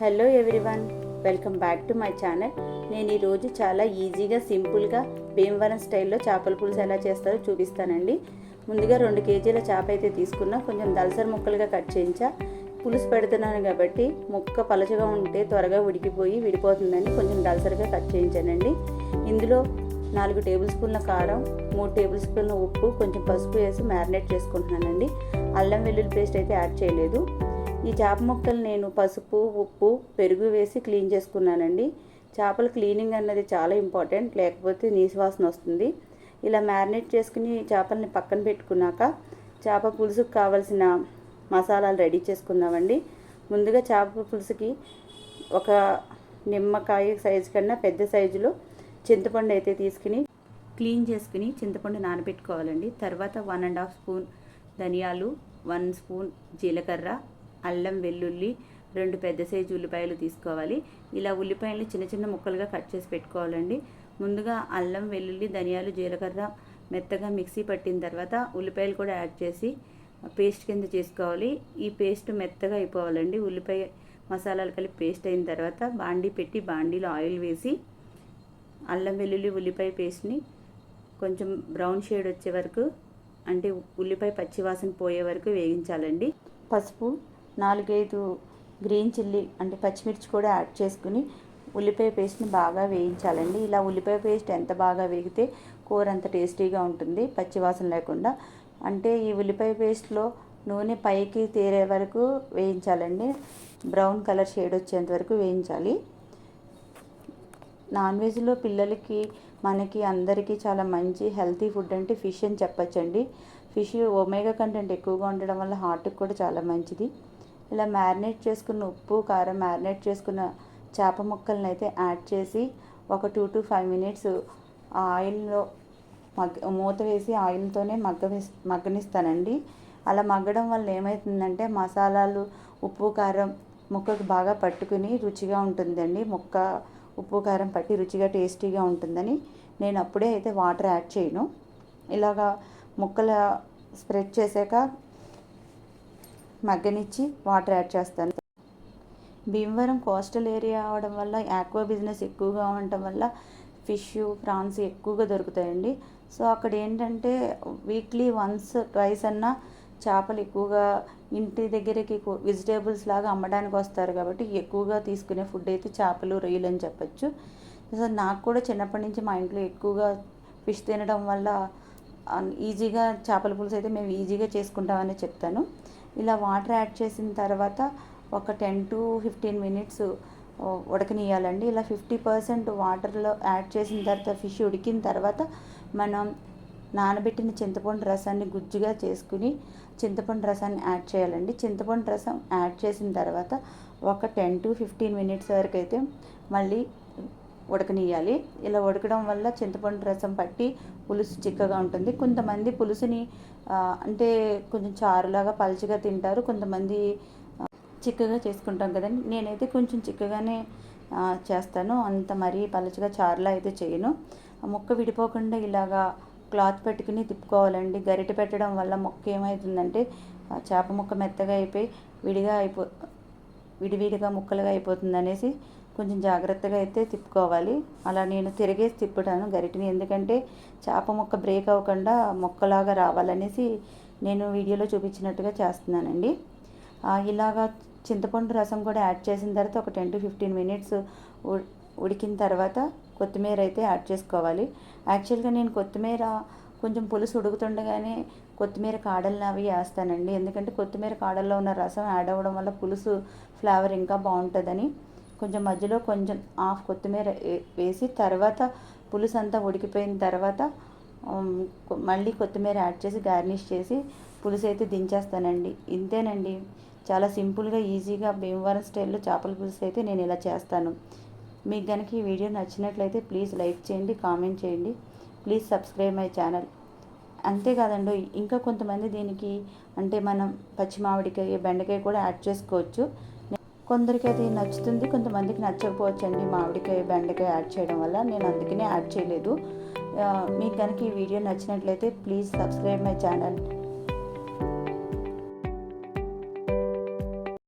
Hello everyone welcome back to my channel. నేను ఈరోజు చాలా ఈజీగా సింపుల్గా భీమవరం స్టైల్లో చేపల పులుసు ఎలా చేస్తారో చూపిస్తానండి. ముందుగా రెండు కేజీల చేప అయితే తీసుకున్నా కొంచెం దలసరి ముక్కలుగా కట్ చేయించా. పులుసు పెడుతున్నాను కాబట్టి ముక్క పలచగా ఉంటే త్వరగా ఉడికిపోయి విడిపోతుందని కొంచెం దలసరిగా కట్ చేయించానండి. ఇందులో నాలుగు టేబుల్ స్పూన్ల కారం మూడు టేబుల్ స్పూన్ల ఉప్పు కొంచెం పసుపు వేసి మ్యారినేట్ చేసుకుంటున్నానండి. అల్లం వెల్లుల్లి పేస్ట్ అయితే యాడ్ చేయలేదు. ఈ చేప ముక్కలు నేను పసుపు ఉప్పు పెరుగు వేసి క్లీన్ చేసుకున్నానండి. చేపల క్లీనింగ్ అన్నది చాలా ఇంపార్టెంట్ లేకపోతే నీసువాసన వస్తుంది. ఇలా మ్యారినేట్ చేసుకుని చేపల్ని పక్కన పెట్టుకున్నాక చేప పులుసుకు కావలసిన మసాలాలు రెడీ చేసుకుందామండి. ముందుగా చేప పులుసుకి ఒక నిమ్మకాయ సైజు కన్నా పెద్ద సైజులో చింతపండు అయితే తీసుకుని క్లీన్ చేసుకుని చింతపండు నానబెట్టుకోవాలండి. తర్వాత వన్ అండ్ హాఫ్ స్పూన్ ధనియాలు వన్ స్పూన్ జీలకర్ర అల్లం వెల్లుల్లి రెండు పెద్ద సైజు ఉల్లిపాయలు తీసుకోవాలి. ఇలా ఉల్లిపాయలు చిన్న చిన్న ముక్కలుగా కట్ చేసి పెట్టుకోవాలండి. ముందుగా అల్లం వెల్లుల్లి ధనియాలు జీలకర్ర మెత్తగా మిక్సీ పట్టిన తర్వాత ఉల్లిపాయలు కూడా యాడ్ చేసి పేస్ట్ కింద చేసుకోవాలి. ఈ పేస్ట్ మెత్తగా అయిపోవాలండి. ఉల్లిపాయ మసాలాలు కలిపి పేస్ట్ అయిన తర్వాత బాండీ పెట్టి బాండీలో ఆయిల్ వేసి అల్లం వెల్లుల్లి ఉల్లిపాయ పేస్ట్ని కొంచెం బ్రౌన్ షేడ్ వచ్చే వరకు అంటే ఉల్లిపాయ పచ్చివాసన పోయే వరకు వేగించాలండి పసుపు నాలుగైదు గ్రీన్ చిల్లీ అంటే పచ్చిమిర్చి కూడా యాడ్ చేసుకుని ఉల్లిపాయ పేస్ట్ని బాగా వేయించాలండి. ఇలా ఉల్లిపాయ పేస్ట్ ఎంత బాగా వేగితే కూర అంత టేస్టీగా ఉంటుంది పచ్చివాసన లేకుండా. అంటే ఈ ఉల్లిపాయ పేస్ట్లో నూనె పైకి తేరే వరకు వేయించాలండి. బ్రౌన్ కలర్ షేడ్ వచ్చేంత వరకు వేయించాలి. నాన్ వెజ్లో పిల్లలకి మనకి అందరికీ చాలా మంచి హెల్తీ ఫుడ్ అంటే ఫిష్ అని చెప్పచ్చండి. ఫిష్ ఒమేగా కంటెంట్ ఎక్కువగా ఉండడం వల్ల హార్ట్కి కూడా చాలా మంచిది. ఇలా మ్యారినేట్ చేసుకున్న ఉప్పు కారం మ్యారినేట్ చేసుకున్న చేప ముక్కలను అయితే యాడ్ చేసి ఒక టూ టు ఫైవ్ మినిట్స్ ఆ ఆయిల్లో మగ్గ మూత వేసి ఆయిల్తోనే మగ్గ మగ్గనిస్తానండి. అలా మగ్గడం వల్ల ఏమవుతుందంటే మసాలాలు ఉప్పు కారం ముక్కకు బాగా పట్టుకుని రుచిగా ఉంటుందండి. ముక్క ఉప్పు కారం పట్టి రుచిగా టేస్టీగా ఉంటుందని నేను అప్పుడే అయితే వాటర్ యాడ్ చేయను. ఇలాగా ముక్కల స్ప్రెడ్ చేశాక మగ్గనిచ్చి వాటర్ యాడ్ చేస్తాను. భీమవరం కోస్టల్ ఏరియా అవడం వల్ల యాక్వా బిజినెస్ ఎక్కువగా ఉండటం వల్ల ఫిష్ ప్రాన్స్ ఎక్కువగా దొరుకుతాయండి. సో అక్కడ ఏంటంటే వీక్లీ వన్స్ ట్వైస్ అన్నా చేపలు ఎక్కువగా ఇంటి దగ్గరికి వెజిటేబుల్స్ లాగా అమ్మడానికి వస్తారు కాబట్టి ఎక్కువగా తీసుకునే ఫుడ్ అయితే చేపలు రొయ్యలు అని చెప్పచ్చు. సో నాకు కూడా చిన్నప్పటి నుంచి మా ఇంట్లో ఎక్కువగా ఫిష్ తినడం వల్ల ఈజీగా చేపల పులుసు అయితే మేము ఈజీగా చేసుకుంటామని చెప్తాను. ఇలా వాటర్ యాడ్ చేసిన తర్వాత ఒక టెన్ టు ఫిఫ్టీన్ మినిట్స్ ఉడకనియాలండి ఇలా ఫిఫ్టీ పర్సెంట్ వాటర్లో యాడ్ చేసిన తర్వాత ఫిష్ ఉడికిన తర్వాత మనం నానబెట్టిన చింతపండు రసాన్ని గుజ్జుగా చేసుకుని చింతపండు రసాన్ని యాడ్ చేయాలండి. చింతపండు రసం యాడ్ చేసిన తర్వాత ఒక టెన్ టు ఫిఫ్టీన్ మినిట్స్ వరకు అయితే మళ్ళీ ఉడకనియాలి ఇలా ఉడకడం వల్ల చింతపండు రసం పట్టి పులుసు చిక్కగా ఉంటుంది. కొంతమంది పులుసుని అంటే కొంచెం చారులాగా పలుచగా తింటారు. కొంతమంది చిక్కగా చేసుకుంటాం కదండి. నేనైతే కొంచెం చిక్కగానే చేస్తాను. అంత మరీ పలుచగా చారులా అయితే చేయను. ముక్క విడిపోకుండా ఇలాగా క్లాత్ పెట్టుకుని తిప్పుకోవాలండి. గరిటె పెట్టడం వల్ల మొక్క ఏమవుతుందంటే చేప ముక్క మెత్తగా అయిపోయి విడిగా అయిపో విడివిడిగా ముక్కలుగా అయిపోతుంది అనేసి కొంచెం జాగ్రత్తగా అయితే తిప్పుకోవాలి. అలా నేను తిరిగేసి తిప్పుతాను గరిటిని. ఎందుకంటే చేప మొక్క బ్రేక్ అవ్వకుండా మొక్కలాగా రావాలనేసి నేను వీడియోలో చూపించినట్టుగా చేస్తున్నానండి. ఇలాగా చింతపండు రసం కూడా యాడ్ చేసిన తర్వాత ఒక టెన్ టు ఫిఫ్టీన్ మినిట్స్ ఉడికిన తర్వాత కొత్తిమీర అయితే యాడ్ చేసుకోవాలి. యాక్చువల్గా నేను కొత్తిమీర కొంచెం పులుసు ఉడుకుతుండగానే కొత్తిమీర కాడలను అవి వేస్తానండి. ఎందుకంటే కొత్తిమీర కాడల్లో ఉన్న రసం యాడ్ అవ్వడం వల్ల పులుసు ఫ్లేవర్ ఇంకా బాగుంటుందని. కొంచెం మధ్యలో కొంచెం హాఫ్ కొత్తిమీర వేసి తర్వాత పులుసు అంతా ఉడికిపోయిన తర్వాత మళ్ళీ కొత్తిమీర యాడ్ చేసి గార్నిష్ చేసి పులుసు అయితే దించేస్తానండి. ఇంతేనండి. చాలా సింపుల్గా ఈజీగా భీమవరం స్టైల్లో చేపల పులుసు అయితే నేను ఇలా చేస్తాను. మీకు కనుక ఈ వీడియో నచ్చినట్లయితే ప్లీజ్ లైక్ చేయండి కామెంట్ చేయండి. Please subscribe my channel. అంతేకాదండి ఇంకా కొంతమంది దీనికి అంటే మనం పచ్చి మామిడికాయ బెండకాయ కూడా యాడ్ చేసుకోవచ్చు. కొందరికి అది నచ్చుతుంది కొంతమందికి నచ్చకపోవచ్చు అండి మామిడికాయ బెండకాయ యాడ్ చేయడం వల్ల నేను అందుకనే యాడ్ చేయలేదు. మీకు కనుక ఈ వీడియో నచ్చినట్లయితే ప్లీజ్ సబ్స్క్రైబ్ మై ఛానల్.